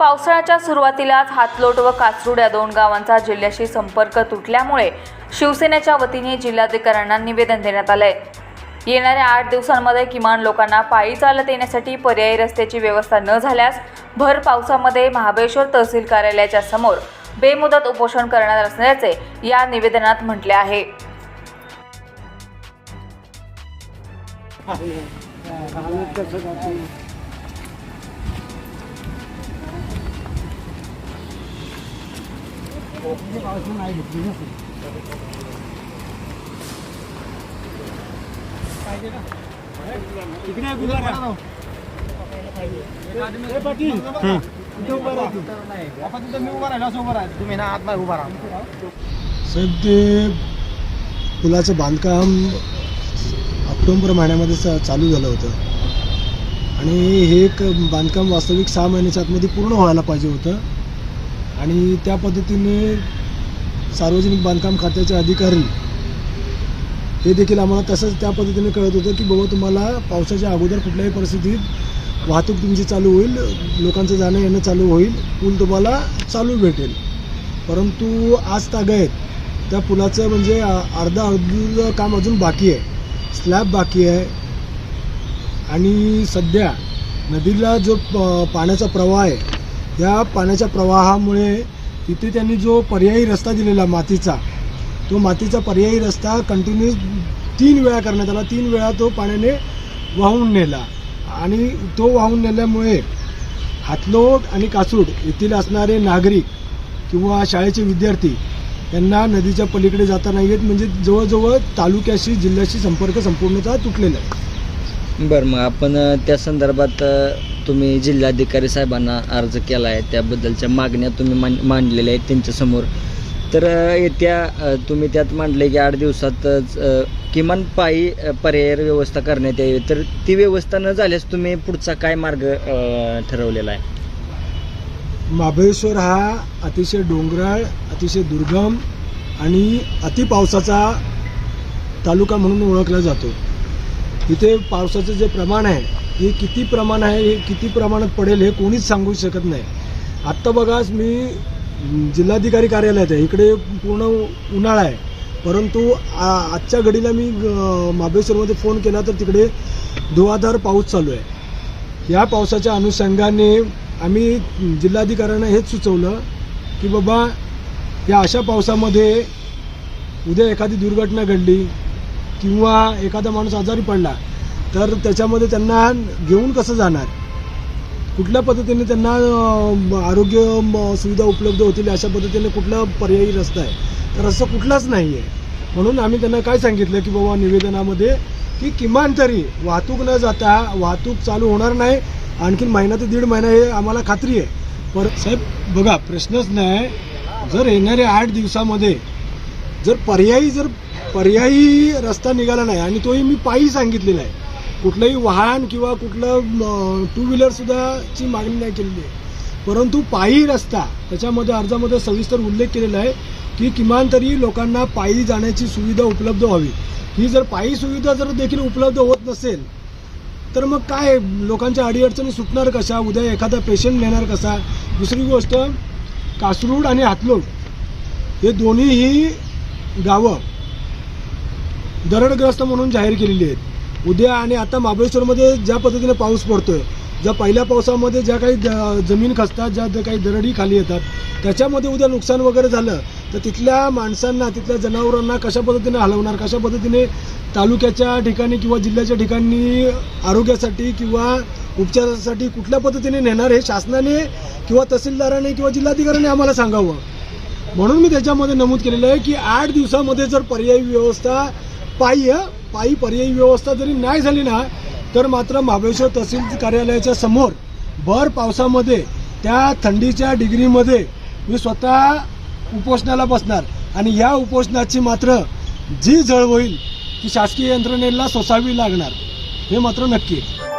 पावसाळ्याच्या सुरुवातीलाच हातलोट व कासरूड या दोन गावांचा जिल्ह्याशी संपर्क तुटल्यामुळे शिवसेनेच्या वतीने जिल्हाधिकाऱ्यांना निवेदन देण्यात आलंय येणाऱ्या आठ दिवसांमध्ये किमान लोकांना पायी चालत येण्यासाठी पर्यायी रस्त्याची व्यवस्था न झाल्यास भर पावसामध्ये महाबळेश्वर तहसील कार्यालयाच्या समोर बेमुदत उपोषण करणार असल्याचे या निवेदनात म्हटले आहे साहेब ते पुलाचं बांधकाम ऑक्टोबर महिन्यामध्ये चा- चालू झालं होतं. आणि हे एक बांधकाम वास्तविक सहा महिन्याच्या आतमध्ये पूर्ण व्हायला पाहिजे होतं. आणि त्या पद्धतीने सार्वजनिक बांधकाम खात्याचे अधिकारी हे देखील आम्हाला तसंच त्या पद्धतीने कळत होतं की बाबा तुम्हाला पावसाच्या अगोदर कुठल्याही परिस्थितीत वाहतूक तुमची चालू होईल लोकांचं जाणं येणं चालू होईल पूल तुम्हाला चालू भेटेल. परंतु आज तागायत त्या पुलाचं म्हणजे अर्धा अर्ध काम अजून बाकी आहे. स्लॅब बाकी आहे. आणि सध्या नदीला जो प- पाण्याचा प्रवाह आहे या पाण्याच्या प्रवाहामुळे तिथे त्यांनी जो पर्यायी रस्ता दिलेला मातीचा तो मातीचा पर्यायी रस्ता कंटिन्यू तीन वेळा करण्यात आला. तीन वेळा तो पाण्याने वाहून नेला. आणि तो वाहून नेल्यामुळे हातलोट आणि कासूड येथील असणारे नागरिक किंवा शाळेचे विद्यार्थी यांना नदीच्या पलीकडे जाता नाही येत म्हणजे जवळजवळ तालुक्याशी जिल्ह्याशी संपर्क संपूर्णतः तुटलेला आहे. बरं मग आपण त्या संदर्भात तुम्ही जिल्हाधिकारी साहेबांना अर्ज केला आहे त्याबद्दलच्या मागण्या तुम्ही मान मांडलेल्या आहेत त्यांच्यासमोर तर येत्या तुम्ही त्यात मांडले की आठ दिवसातच किमान पायी पर्याय व्यवस्था करण्यात यावी. तर ती व्यवस्था न झाल्यास तुम्ही पुढचा काय मार्ग ठरवलेला आहे? महाबळेश्वर हा अतिशय डोंगराळ अतिशय दुर्गम आणि अतिपावसाचा तालुका म्हणून ओळखला जातो. इथे पावसाचं जे प्रमाण आहे हे किती प्रमाण आहे हे किती प्रमाणात पडेल हे कोणीच सांगू शकत नाही. आत्ता बघाच मी जिल्हाधिकारी कार्यालयात आहे इकडे पूर्ण उन्हाळा आहे. परंतु आ- आजच्या घडीला मी महाबळेश्वरमध्ये फोन केला तर तिकडे धुवाधार पाऊस चालू आहे. या पावसाच्या अनुषंगाने आम्ही जिल्हाधिकाऱ्यांना हेच सुचवलं की बाबा या अशा पावसामध्ये उद्या एखादी दुर्घटना घडली किंवा एखादा माणूस आजारी पडला तर त्याच्यामध्ये त्यांना घेऊन कसं जाणार? कुठल्या पद्धतीने त्यांना आरोग्य म, सुविधा उपलब्ध होतील अशा पद्धतीने कुठला पर्यायी रस्ता आहे? तर असं कुठलाच नाही आहे म्हणून आम्ही त्यांना काय सांगितलं की बाबा निवेदनामध्ये की किमान तरी वाहतूक न जाता वाहतूक चालू होणार नाही. आणखीन महिना ते दीड महिना हे आम्हाला खात्री आहे. पर साहेब बघा प्रश्नच नाही. जर येणाऱ्या आठ दिवसामध्ये जर पर्यायी जर पर्यायी रस्ता निघाला नाही आणि तोही मी पायी सांगितलेला आहे कुठलंही वाहन किंवा कुठलं टू व्हीलरसुद्धाची मागणी नाही केलेली आहे. परंतु पायी रस्ता त्याच्यामध्ये अर्जामध्ये सविस्तर उल्लेख केलेला आहे की किमान तरी लोकांना पायी जाण्याची सुविधा उपलब्ध व्हावी. ही जर पायी सुविधा जर देखील उपलब्ध होत नसेल तर मग काय? लोकांच्या अडीअडचणी सुटणार कशा? उद्या एखादा पेशंट नेणार कसा? दुसरी गोष्ट कासरूड आणि हातलोड हे दोन्हीही गावं दरडग्रस्त म्हणून जाहीर केलेली आहेत. उद्या आणि आता महाबळेश्वरमध्ये ज्या पद्धतीने पाऊस पडतोय ज्या पहिल्या पावसामध्ये ज्या काही ज- जमीन खचतात ज्या ज्या काही दरडी खाली येतात त्याच्यामध्ये उद्या नुकसान वगैरे झालं तर तिथल्या माणसांना तिथल्या जनावरांना कशा पद्धतीने हलवणार कशा पद्धतीने तालुक्याच्या ठिकाणी किंवा जिल्ह्याच्या ठिकाणी आरोग्यासाठी किंवा उपचारासाठी कुठल्या पद्धतीने नेणार हे शासनाने किंवा तहसीलदाराने किंवा जिल्हाधिकाऱ्याने आम्हाला सांगावं. म्हणून मी त्याच्यामध्ये नमूद केलेलं आहे की आठ दिवसामध्ये जर पर्यायी व्यवस्था पायी पायी पर्यायी व्यवस्था जरी नाही झाली ना तर मात्र महाबळेश्वर तहसील कार्यालयाच्या समोर भर पावसामध्ये त्या थंडीच्या डिग्रीमध्ये मी स्वतः उपोषणाला बसणार. आणि या उपोषणाची मात्र जी झळ होईल ती शासकीय यंत्रणेला सोसावी लागणार. हे मात्र नक्की आहे.